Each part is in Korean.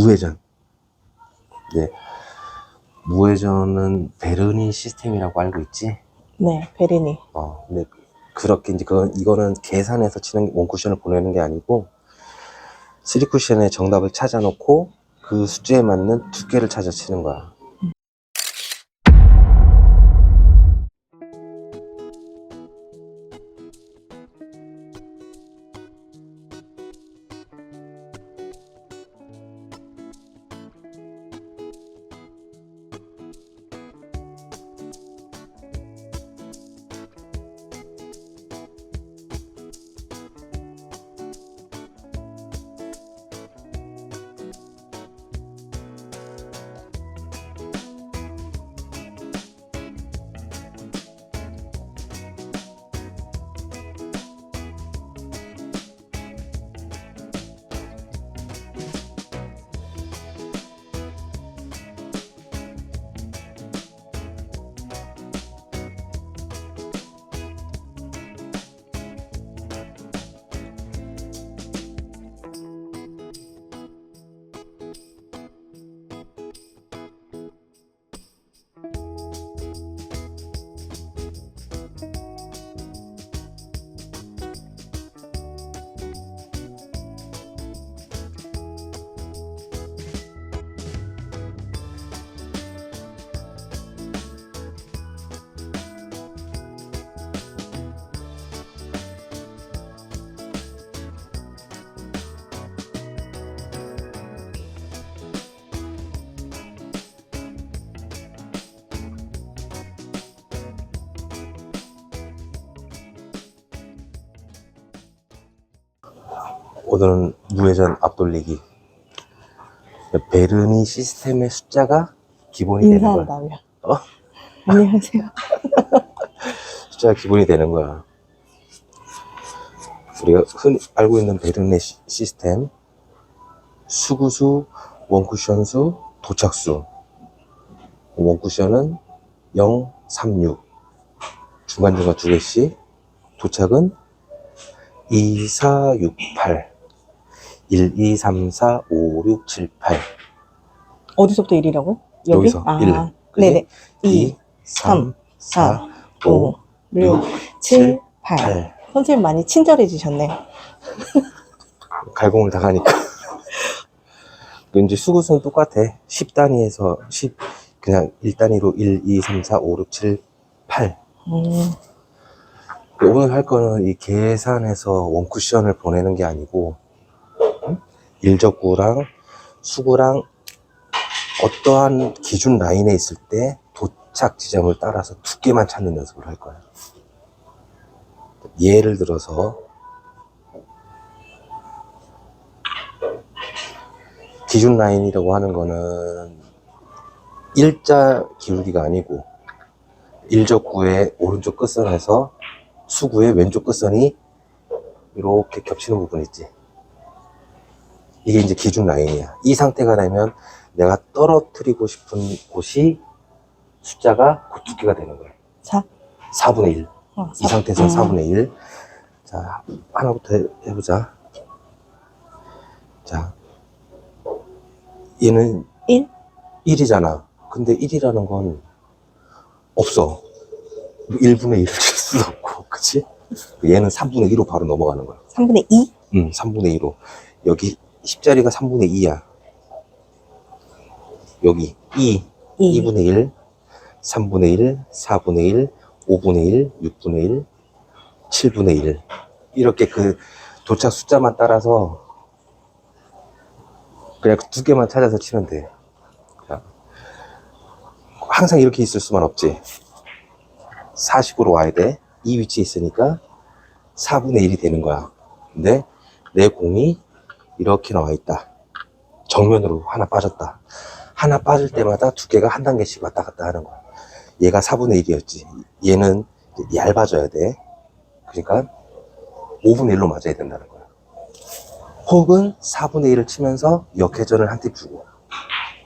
무회전. 네. 무회전은 베르니 시스템이라고 알고 있지? 네, 베리니. 어, 근데 그렇게 이제 그건 이거는 계산해서 치는 원쿠션을 보내는 게 아니고 3쿠션의 정답을 찾아놓고 그 숫자에 맞는 두께를 찾아 치는 거야. 오늘은 무회전 앞돌리기. 베르니 시스템의 숫자가 기본이 되는 거야. 인사한다며. 어? 안녕하세요. 숫자가 기본이 되는 거야. 우리가 흔히 알고 있는 베르네 시- 시스템 수구수, 원쿠션 수, 도착수 원쿠션은 0, 3, 6 중간중간 두 개씩 도착은 2, 4, 6, 8 1, 2, 3, 4, 5, 6, 7, 8 어디서부터 1이라고? 여기? 여기서 아, 1 네네. 2, 2, 3, 4, 5, 6, 7, 8. 8 선생님 많이 친절해지셨네. 갈공을 다 가니까. 이제 수구수는 똑같아. 10단위에서 10, 그냥 1단위로 1, 2, 3, 4, 5, 6, 7, 8. 음, 오늘 할 거는 이 계산해서 원쿠션을 보내는 게 아니고, 응? 일적구랑 수구랑 어떠한 기준 라인에 있을 때 도착 지점을 따라서 두께만 찾는 연습을 할 거야. 예를 들어서 기준 라인이라고 하는 거는 일자 기울기가 아니고 일적구의 오른쪽 끝선에서 수구의 왼쪽 끝선이 이렇게 겹치는 부분 있지. 이게 이제 기준 라인이야. 이 상태가 되면 내가 떨어뜨리고 싶은 곳이 숫자가 그 두께가 되는 거야. 4. 4분의 1. 어, 이 상태에서 음. 4분의 1. 자, 하나부터 해- 해보자. 자, 얘는 1? 1이잖아. 근데 1이라는 건 없어. 1분의 1을 칠 수도 없고, 그치? 얘는 3분의 2로 바로 넘어가는 거야. 3분의 2? 응, 3분의 2로. 여기 10자리가 3분의 2야. 여기 2, 2. 2분의 1, 3분의 1, 4분의 1, 5분의 1, 6분의 1, 7분의 1. 이렇게 그 도착 숫자만 따라서 그냥 그두 개만 찾아서 치면 돼. 자, 항상 이렇게 있을 수만 없지. 40으로 와야 돼. 이 위치에 있으니까 4분의 1이 되는 거야. 근데 내 공이 이렇게 나와 있다. 정면으로 하나 빠졌다. 하나 빠질 때마다 두 개가 한 단계씩 왔다 갔다 하는 거야. 얘가 4분의 1이었지. 얘는 얇아져야 돼. 그러니까 5분의 1로 맞아야 된다는 거야. 혹은 4분의 1을 치면서 역회전을 한 팁 주고.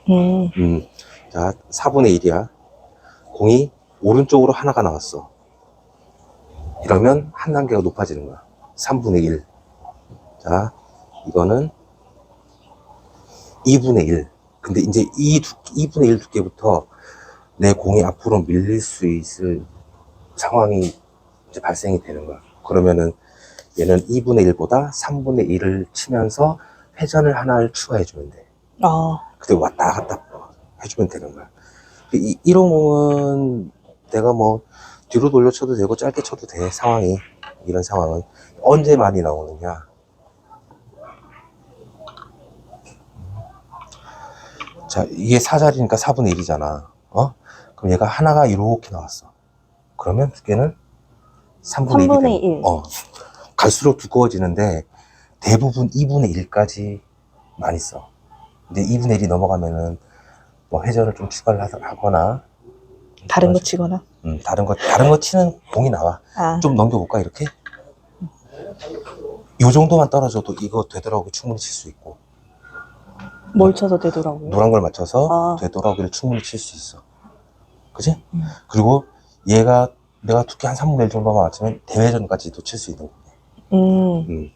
음, 음. 자, 4분의 1이야. 공이 오른쪽으로 하나가 나왔어. 이러면 한 단계가 높아지는 거야. 3분의 1. 자, 이거는 2분의 1. 근데 이제 이 두, 2분의 1 두께부터 내 공이 앞으로 밀릴 수 있을 상황이 이제 발생이 되는 거야. 그러면은 얘는 2분의 1보다 3분의 1을 치면서 회전을 하나를 추가해주면 돼. 아, 그때 왔다 갔다 해주면 되는 거야. 이, 이런 공은 내가 뭐 뒤로 돌려 쳐도 되고 짧게 쳐도 돼 상황이 이런 상황은 언제 많이 나오느냐 자 이게 4자리니까 4분의 1이잖아 어? 그럼 얘가 하나가 이렇게 나왔어 그러면 두께는 3분의 1이 3분의 1. 어, 갈수록 두꺼워지는데 대부분 2분의 1까지 많이 써 근데 2분의 1이 넘어가면은 뭐 회전을 좀 추가를 하- 하거나 다른 거 치거나. 음, 다른 거 다른 거 치는 공이 나와. 아, 좀 넘겨볼까 이렇게? 요 정도만 떨어져도 이거 되돌아오기 충분히 칠 수 있고 뭘 쳐도 되더라고요. 노란 걸 맞춰서 아. 되돌아오기를 충분히 칠 수 있어. 그지? 음. 그리고 얘가 내가 두께 한 3분의 1 정도만 맞추면 대회전까지도 칠 수 있는 거야. 음, 음.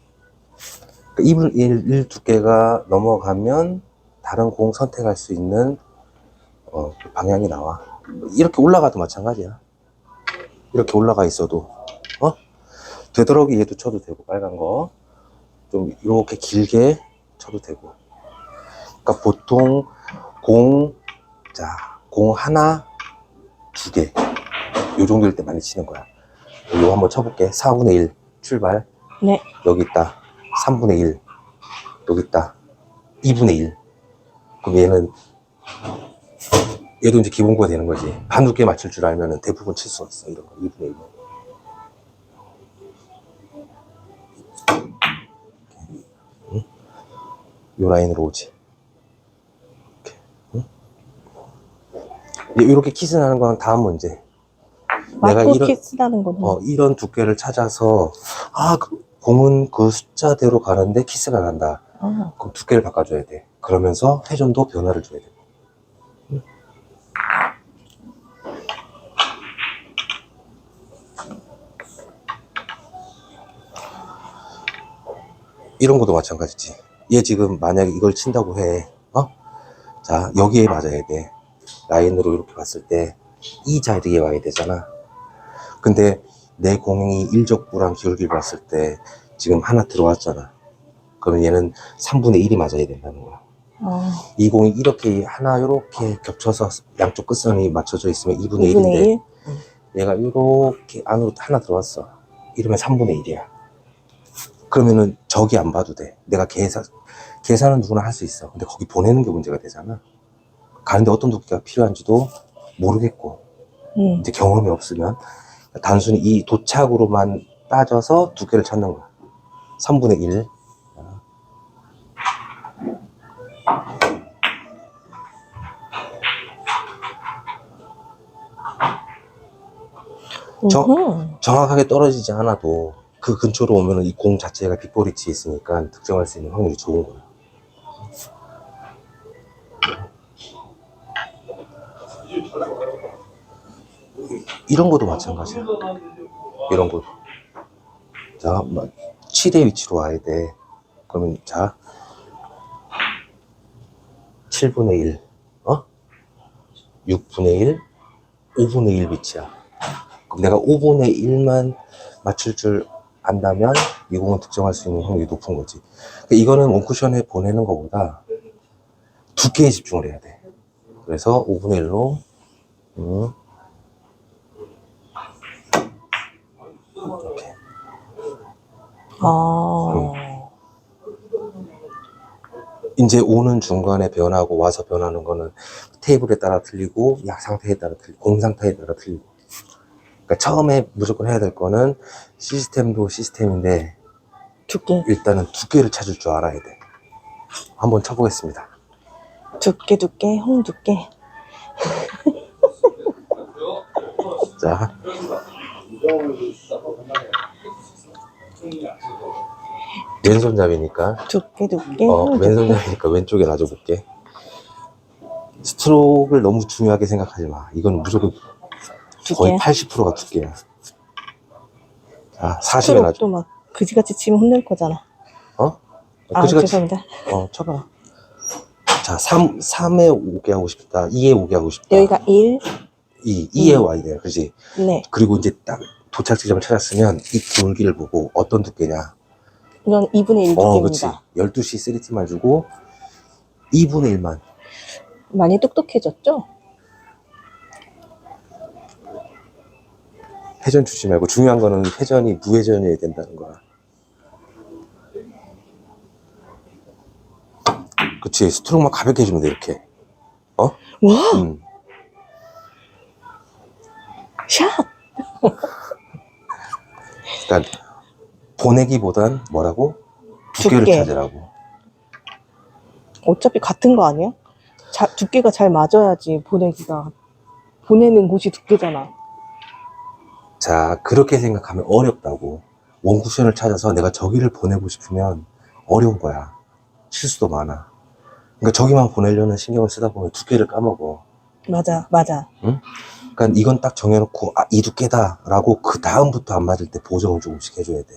그 2분의 1, 1 두께가 넘어가면 다른 공 선택할 수 있는 어, 그 방향이 나와. 이렇게 올라가도 마찬가지야. 이렇게 올라가 있어도 어? 되도록이 얘도 쳐도 되고 빨간 거 좀 이렇게 길게 쳐도 되고. 그러니까 보통 공, 자, 공 하나, 두 개. 요 정도일 때 많이 치는 거야. 이거 한번 쳐볼게. 4분의 1 출발. 네. 여기 있다. 3분의 1. 여기 있다. 2분의 1. 그럼 얘는, 얘도 이제 기본구가 되는 거지. 반 두께 맞출 줄 알면 대부분 칠수 있어. 이런 거. 2분의 1. 응? 요 라인으로 오지. 이렇게. 응? 이렇게 키스 나는 건 다음 문제. 내가 이런- 키스라는 거는. 어, 이런 두께를 찾아서, 아, 그 공은 그 숫자대로 가는데 키스가 난다. 아, 그럼 두께를 바꿔줘야 돼. 그러면서 회전도 변화를 줘야 돼. 응? 이런 것도 마찬가지지. 얘 지금 만약에 이걸 친다고 해. 어? 자, 여기에 맞아야 돼. 라인으로 이렇게 봤을 때 이 자리에 와야 되잖아. 근데 내 공이 일적부랑 기울기를 봤을 때 지금 하나 들어왔잖아. 그러면 얘는 3분의 1이 맞아야 된다는 거야. 아, 이 공이 이렇게 하나 이렇게 겹쳐서 양쪽 끝선이 맞춰져 있으면 2분의 2분의 1인데 1. 얘가 이렇게 안으로 하나 들어왔어. 이러면 3분의 1이야. 그러면은 저기 안 봐도 돼. 내가 계산, 계산은 누구나 할 수 있어. 근데 거기 보내는 게 문제가 되잖아. 가는데 어떤 두께가 필요한지도 모르겠고, 음, 이제 경험이 없으면 단순히 이 도착으로만 따져서 두께를 찾는 거야. 3분의 1. 저-. 정확하게 떨어지지 않아도 그 근처로 오면은 이공 자체가 빗볼위치에 있으니까 득점할 수 있는 확률이 좋은 거야. 이런 것도 마찬가지야. 이런 것도. 자, 막 치대 위치로 와야 돼. 그러면 자, 7분의 1, 어? 6분의 1, 5분의 1 위치야. 그럼 내가 5분의 1만 맞출 줄 안다면 이 공은 득점할 수 있는 확률이 높은 거지. 그러니까 이거는 원쿠션에 보내는 것보다 두께에 집중을 해야 돼. 그래서 5분의 1로 음. 이렇게. 아, 이제 오는 중간에 변하고 와서 변하는 거는 테이블에 따라 틀리고 약 상태에 따라 틀리고 공 상태에 따라 틀리고. 그러니까 처음에 무조건 해야 될 거는 시스템도 시스템인데 두께. 일단은 두께를 찾을 줄 알아야 돼. 한번 쳐보겠습니다. 두께, 두께, 홍 두께. 자 왼손잡이니까 두께, 두께, 어. 왼손잡이니까 왼쪽에 놔줘볼게 스트로크를 너무 중요하게 생각하지 마 이건 무조건 거의 두께. 80%가 두께야. 자, 40에 놔줘. 스트로크도 막 그지같이 치면 혼낼 거잖아. 어? 아, 그지같이. 죄송합니다. 어, 쳐봐. 자, 3, 3에 오게 하고 싶다. 2에 오게 하고 싶다. 여기가 1, 2, 2에 음. 와야 돼요. 그지? 네. 그리고 이제 딱 도착 지점을 찾았으면 이 기울기를 보고 어떤 두께냐. 이건 2분의 1 어. 두께입니다. 12시 3팀만 주고 2분의 1만. 많이 똑똑해졌죠? 회전 주지 말고 중요한 거는 회전이 무회전이어야 된다는 거야. 그치. 스트로크만 가볍게 해주면 돼, 이렇게. 어? 와! 음. 샷! 그러니까 보내기보단 뭐라고? 두께를 두께. 찾으라고. 어차피 같은 거 아니야? 자, 두께가 잘 맞아야지 보내기가. 보내는 곳이 두께잖아. 자, 그렇게 생각하면 어렵다고. 원쿠션을 찾아서 내가 저기를 보내고 싶으면 어려운 거야. 실수도 많아. 그러니까 저기만 보내려는 신경을 쓰다 보면 두께를 까먹어. 맞아, 맞아. 그러니까 이건 딱 정해놓고 아, 이 두께다라고 그 다음부터 안 맞을 때 보정을 조금씩 해줘야 돼.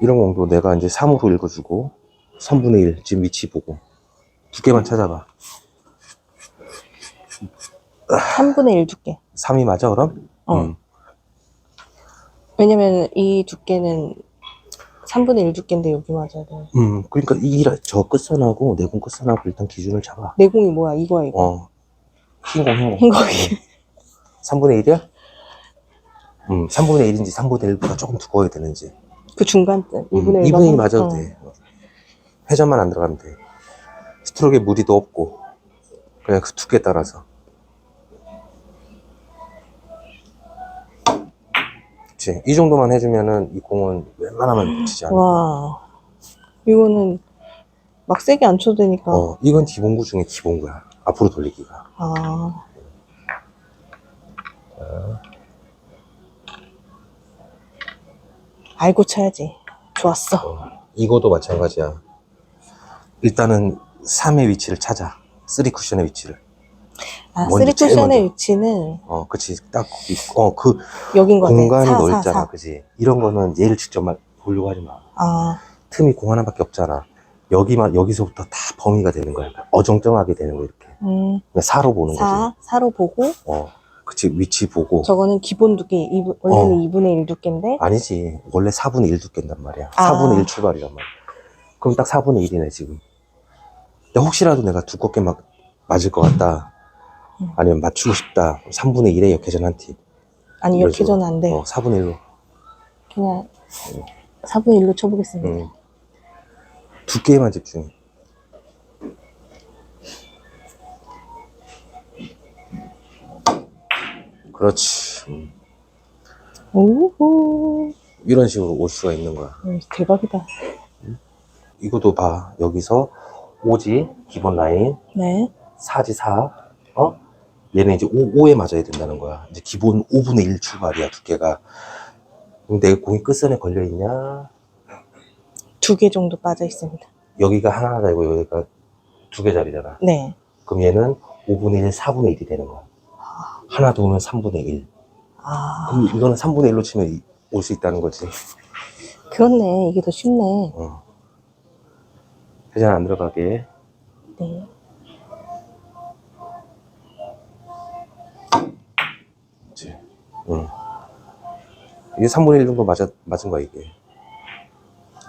이런 공도 내가 이제 3으로 읽어주고 3분의 1 지금 위치 보고 두께만 찾아봐. 3분의 1 두께. 3이 맞아 그럼? 어. 음. 왜냐면 이 두께는 3분의 1 두께인데 여기 맞아야 돼. 음, 그러니까 이저 끝선하고 내공 끝선하고 일단 기준을 잡아. 내공이 뭐야? 이거야, 이거. 어. 흰공, 흰공. 흰공이. 3분의 1이야? 음, 3분의 1인지 3분의 1보다 조금 두꺼워야 되는지. 그 중간쯤. 2분의 1. 2분의 1 맞아도 돼. 회전만 안 들어가면 돼. 스트로크에 무리도 없고. 그냥 그 두께 따라서. 그치. 이 정도만 해주면은 이 공은 웬만하면 놓치지 않아. 와. 이거는 막 세게 안 쳐도 되니까. 어, 이건 기본구 중에 기본구야. 앞으로 돌리기가. 아. 알고 쳐야지. 좋았어. 어, 이거도 마찬가지야. 일단은 3의 위치를 찾아. 3 쿠션의 위치를. 아, 쓰리 쿠션의. 위치는 어, 그치. 딱, 거기, 어, 그 여긴 거네. 공간이 사, 사, 넓잖아. 사. 그치. 이런 거는 얘를 직접 막 보려고 하지 마. 아, 틈이 공 하나밖에 없잖아. 여기만, 여기서부터 다 범위가 되는 거야. 어정쩡하게 되는 거, 이렇게. 음, 그냥 사로 보는 거지. 4, 4로 보고, 어, 그치. 위치 보고. 저거는 기본 두께, 이 원래는 어. 2분의 1 두께인데, 아니지. 원래 4분의 1 두께인단 말이야. 아. 4분의 1 출발이란 말이야. 그럼 딱 4분의 1이네, 지금. 근데 혹시라도 내가 두껍게 막 맞을 것 같다. 음. 아니면 맞추고 싶다. 3분의 1에 역회전 한 팀. 아니, 이런 전은 안 돼. 어, 4분의 1로. 그냥 4분의 1로 쳐보겠습니다. 음. 두께에만 집중해. 그렇지. 음. 오호. 이런 식으로 올 수가 있는 거야. 음, 대박이다. 이것도 봐. 여기서 5지, 기본 라인. 네. 4지 4. 어? 얘는 이제 5, 5에 맞아야 된다는 거야. 이제 기본 5분의 1 출발이야, 두께가. 그럼 내 공이 끝선에 걸려있냐? 두 개 정도 빠져 있습니다. 여기가 하나짜리고 여기가 두 개짜리잖아. 네. 그럼 얘는 5분의 1, 4분의 1이 되는 거야. 하나 더 오면 3분의 1. 아, 그럼 이거는 3분의 1로 치면 올 수 있다는 거지. 그렇네. 이게 더 쉽네. 어. 회전 안 들어가게. 네. 그렇지. 응. 이게 3분의 1 정도 맞아, 맞은 거야, 이게.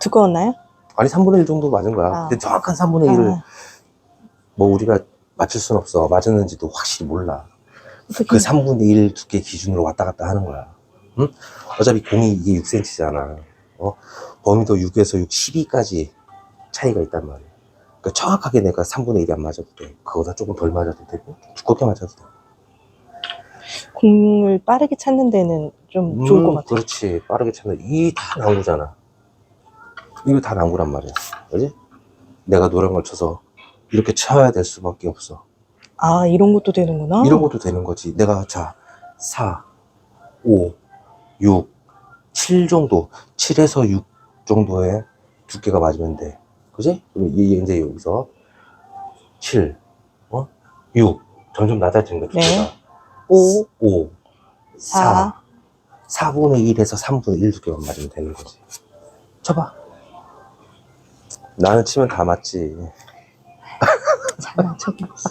두꺼웠나요? 아니, 3분의 1 정도 맞은 거야. 아. 근데 정확한 3분의 1을 아, 뭐 우리가 맞출 순 없어. 맞았는지도 확실히 몰라. 어떻게. 그 3분의 1 두께 기준으로 왔다 갔다 하는 거야. 응? 어차피 공이 이게 6cm잖아. 어? 범위도 6에서 6, 12까지 차이가 있단 말이야. 그러니까 정확하게 내가 3분의 1이 안 맞아도 돼. 그거보다 조금 덜 맞아도 되고, 두껍게 맞아도 돼. 공을 빠르게 찾는 데는 좀 좋을 것 음, 같아요. 그렇지. 빠르게 찾는. 이게 다 난구잖아. 이거 다 난구란 말이야. 그지? 내가 노란 걸 쳐서 이렇게 쳐야 될 수밖에 없어. 아, 이런 것도 되는구나. 이런 것도 되는 거지. 내가 자, 4, 5, 6, 7 정도, 7에서 6 정도의 두께가 맞으면 돼. 그지? 그럼 이제 여기서 7, 어? 6. 점점 낮아지는 거야, 두께가. 네. 5, 5, 4, 4, 4 분의 1에서 3분의 1 두께만 맞으면 되는 거지. 쳐봐. 나는 치면 다 맞지. 잘 맞춰봤어.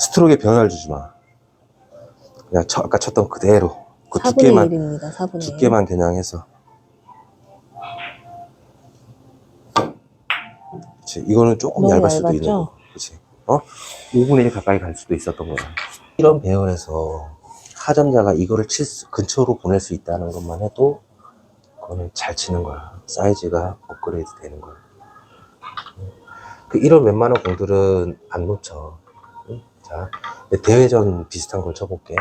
스트로크에 변화를 주지 마. 그냥 쳐, 아까 쳤던 그대로. 그 4분의 두께만, 1입니다. 4분의 1. 두께만 겨냥해서. 그치. 이거는 조금 너무 얇을 수도 있는 얇았죠? 거. 그치. 어? 5분의 1 가까이 갈 수도 있었던 거야. 이런 배열에서 하점자가 이거를 칠 수, 근처로 보낼 수 있다는 것만 해도 그거는 잘 치는 거야. 사이즈가 업그레이드 되는 거야. 그 이런 웬만한 공들은 안 놓쳐. 응? 자, 내 대회전 비슷한 걸 쳐볼게.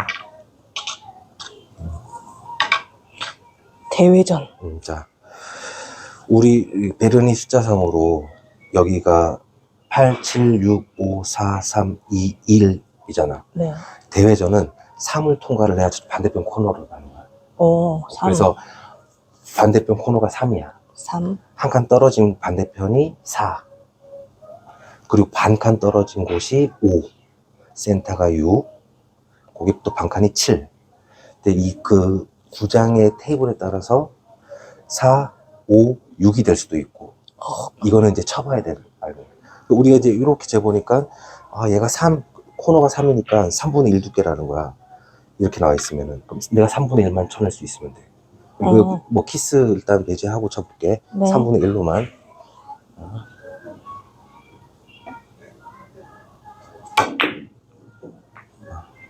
대회전. 음, 자, 우리 베르니 숫자상으로 여기가 8, 7, 6, 5, 4, 3, 2, 1 이잖아. 네. 대회전은 3을 통과를 해야 반대편 코너로 가는 거야. 어, 3. 그래서 반대편 코너가 3이야. 3. 한 칸 떨어진 반대편이 4. 그리고 반 칸 떨어진 곳이 5. 센터가 6. 거기 또 반 칸이 7. 근데 이 그 구장의 테이블에 따라서 4, 5, 6이 될 수도 있고. 어, 이거는 이제 쳐봐야 되는 알고. 우리가 이제 이렇게 재보니까 아 얘가 3 코너가 3이니까 3분의 1 두께라는 거야. 이렇게 나와 있으면은 그럼 내가 3분의 1만 쳐낼 수 있으면 돼. 어. 이거 뭐 키스 일단 배제하고 쳐볼게. 네. 3분의 1로만.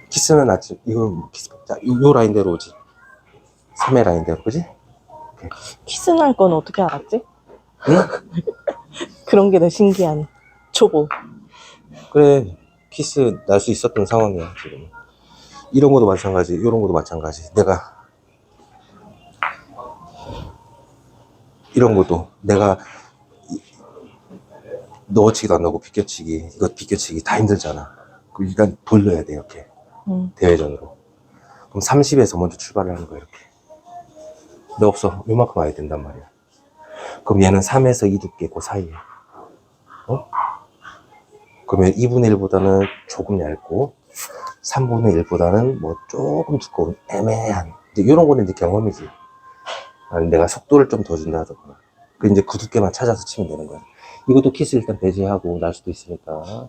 키스는 낫지. 이거 키스. 자, 요, 요 라인대로 오지. 3의 라인대로, 그지? 키스 날 건 어떻게 알았지? 응? 그런 게더 신기한 초보. 그래 키스 날 수 있었던 상황이야 지금. 이런 것도 마찬가지 이런 것도 마찬가지. 내가 이런 것도 내가 이- 넣어치기도 안 나고 비껴치기 이거 비껴치기 다 힘들잖아. 그 일단 돌려야 돼 이렇게. 음. 대회전으로. 그럼 30에서 먼저 출발을 하는 거야 이렇게. 근데 없어. 요만큼 와야 된단 말이야. 그럼 얘는 3에서 2 두께 그 사이에. 어? 그러면 2분의 1보다는 조금 얇고 3분의 1보다는 뭐 조금 두꺼운 애매한 이제 이런 거는 이제 경험이지. 아니 내가 속도를 좀 더 준다거나. 그 이제 그 두께만 찾아서 치면 되는 거야. 이것도 키스 일단 배제하고 날 수도 있으니까.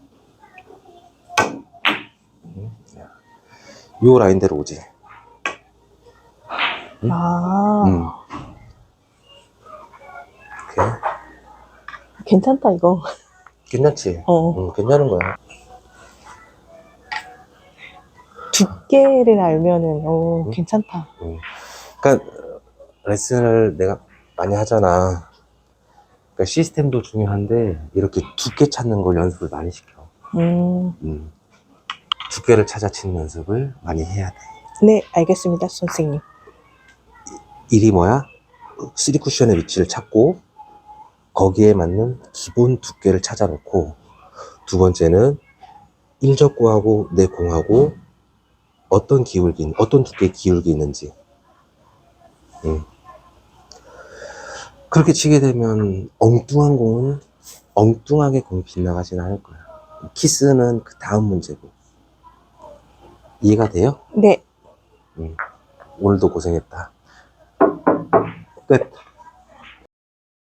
요 라인대로 오지. 아, 음. 오케이. 괜찮다, 이거. 괜찮지? 어. 음, 괜찮은 거야 두께를 알면은, 어, 음. 괜찮다. 음. 그러니까 레슨을 내가 많이 하잖아. 그러니까 시스템도 중요한데 이렇게 두께 찾는 걸 연습을 많이 시켜. 음. 음. 두께를 찾아 치는 연습을 많이 해야 돼. 네, 알겠습니다, 선생님. 일이 뭐야? 쓰리 쿠션의 위치를 찾고 거기에 맞는 기본 두께를 찾아 놓고 두 번째는 일적구하고 내 공하고 어떤 기울기, 어떤 두께의 기울기 있는지 음. 그렇게 치게 되면 엉뚱한 공은 엉뚱하게 공이 빗나가지는 않을 거야. 키스는 그 다음 문제고 이해가 돼요? 네, 오늘도 고생했다. 끝.